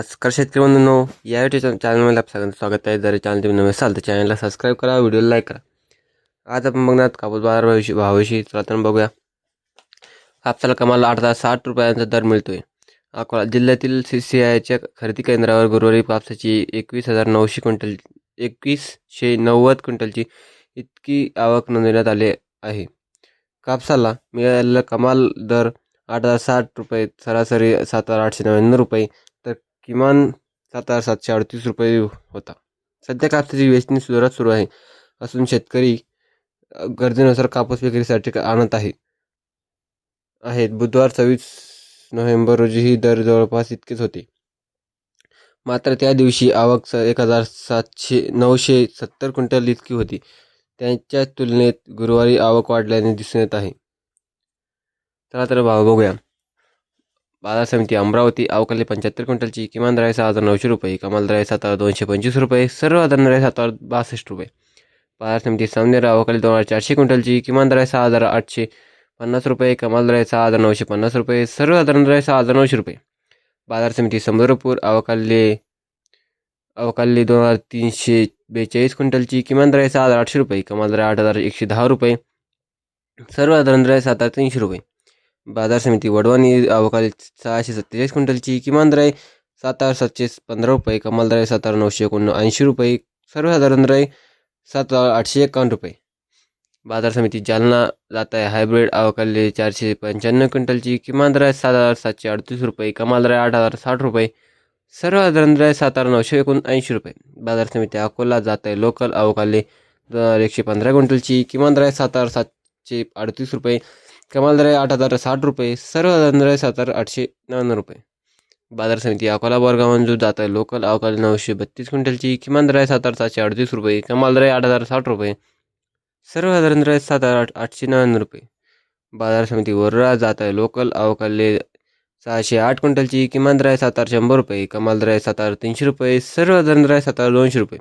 नमस्कार शेतकरी बंधूंनो या युट्यूब चॅनलमध्ये आपलं सगळ्यांचं स्वागत आहे. जर चॅनल तुम्ही नवीन असाल तर चॅनलला सबस्क्राईब करा व्हिडिओला लाईक करा. आज आपण बघणार कापूस बाजार भावाविषयी. भावाविषयी तर आपण बघूया. कापसाला कमाल आठ हजार साठ रुपयांचा दर मिळतोय. अकोला जिल्ह्यातील सी सी आयच्या खरेदी केंद्रावर गुरुवारी कापसाची एकवीस हजार नऊशे क्विंटल एकवीसशे नव्वद क्विंटलची इतकी आवक नोंदवण्यात आली आहे. कापसाला मिळालेला कमाल दर आठ हजार साठ रुपये सरासरी सात हजार आठशे नव्याण्णव रुपये किमान सात हजार सातशे अडतीस रुपये होता. सध्या कापसाची वेचणी सुधारत सुरू आहे. असून शेतकरी गरजेनुसार कापूस विक्रीसाठी आणत आहे. आहेत. बुधवार सव्वीस नोव्हेंबर रोजी ही दर जवळपास इतकेच होते. मात्र त्या दिवशी आवक स एक हजार सातशे नऊशे सत्तर क्विंटल इतकी होती. त्यांच्या तुलनेत गुरुवारी आवक वाढल्याने दिसून येत आहे. चला तर भाव बघूया. बाजार समिती अमरावती अवकाली पंच्याहत्तर क्विंटलची किमान दर सहा हजार नऊशे रुपये कमाल दर सात हजार दोनशे पंचवीस रुपये सर्व दर आहे सात हजार बासष्ट रुपये. बाजार समिती सामनेर अवकाली दोन हजार चारशे क्विंटलची किमान दर सहा हजार आठशे पन्नास रुपये कमाल दर सहा हजार नऊशे पन्नास रुपये सर्व दर द्राय सहा हजार नऊशे रुपये. बाजार समिती समुद्रपूर अवकाली अवकाली दोन हजार तीनशे बेचाळीस क्विंटलची किमान दर सहा हजार आठशे रुपये कमाल दर आठ हजार एकशे दहा रुपये सर्व आधार आहे सात हजार तीनशे रुपये. बाजार समिती वडवानी अवकाळी सहाशे सत्तेचाळीस क्विंटलची किमान दर आहे सात हजार सातशे पंधरा रुपये कमाल दर आहे सात हजार नऊशे एकोणऐंशी रुपये सर्वसाधारण दर आहे सात हजार आठशे एकावन्न रुपये. बाजार समिती जालना जात आहे हायब्रिड अवकाळी चारशे पंच्याण्णव क्विंटलची किमान दर आहे सात हजार सातशे अडतीस रुपये कमाल दर आहे आठ हजार साठ रुपये सर्वसाधारण दर आहे सात हजार नऊशे एकोणऐंशी रुपये. बाजार समिती अकोला जात आहे लोकल अवकाळी दोन हजार एकशे पंधरा क्विंटलची किमान दर आहे सात हजार सातशे अडतीस रुपये कमाल आठ हजार साठ रुपये सर्व दर आहे सात हजार आठशे नव्याण्णव रुपये. बाजार समिती अकोला बोरगाव मंजूर जात आहे. लोकल अवकाळी नऊशे बत्तीस क्विंटलची किमान दर सात हजार सातशे अडतीस रुपये कमाल दर आठ हजार साठ रुपये. सर्वसाधारण दर आहे सात हजार आठ आठशे नव्याण्णव रुपये. बाजार समिती वरोरा जात आहे. लोकल अवकाळी सहाशे आठ क्विंटलची किमान दर सात हजार शंभर रुपये कमाल दर सात हजार तीनशे रुपये. सर्वसाधारण दर आहे सात हजार दोनशे रुपये.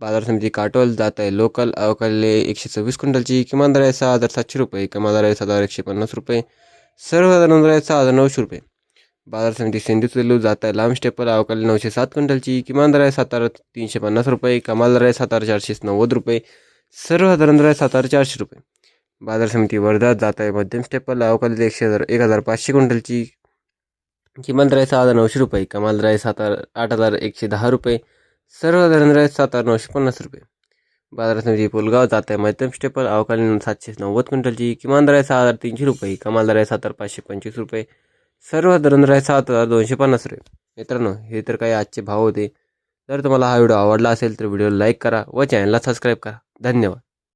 बाजार समिती काटोल जात आहे लोकल अवकाळी एकशे सव्वीस क्विंटलची किमान दर आहे सहा हजार सातशे रुपये कमाल दर आहे सात हजार एकशे पन्नास रुपये सर्वसाधारण दर आहे सहा हजार नऊशे रुपये. बाजार समिती सिंधुतुलू जात आहे लांब स्टेपल अवकाळी नऊशे सात क्विंटलची किमान दर आहे सात हजार तीनशे पन्नास रुपये कमाल दर आहे सात हजार चारशे नव्वद रुपये सर्वसाधारण दर आहे सात हजार चारशे रुपये. बाजार समिती वर्धा जात आहे मध्यम स्टेपल अवकाळी एकशे हजार एक हजार पाचशे क्विंटलची किमान दर आहे सहा हजार नऊशे रुपये कमाल दर आहे सात हजार आठ हजार एकशे दहा रुपये सर्व दर आहे सात हजार नऊशे पन्नास रुपये. बाजार समिती पुलगाव जात आहे मध्यम स्टेपल अवकालीन सातशे नव्वद क्विंटलची किमान दर आहे सहा हजार तीनशे रुपये कमाल दर आहे सात हजार पाचशे पंचवीस रुपये. सर्व दर आहे सात हजार दोनशे पन्नास रुपये. मित्रांनो हे तर काही आजचे भाव होते. जर तुम्हाला हा व्हिडिओ आवडला असेल तर व्हिडिओ लाईक करा व चॅनलला सबस्क्राईब करा. धन्यवाद.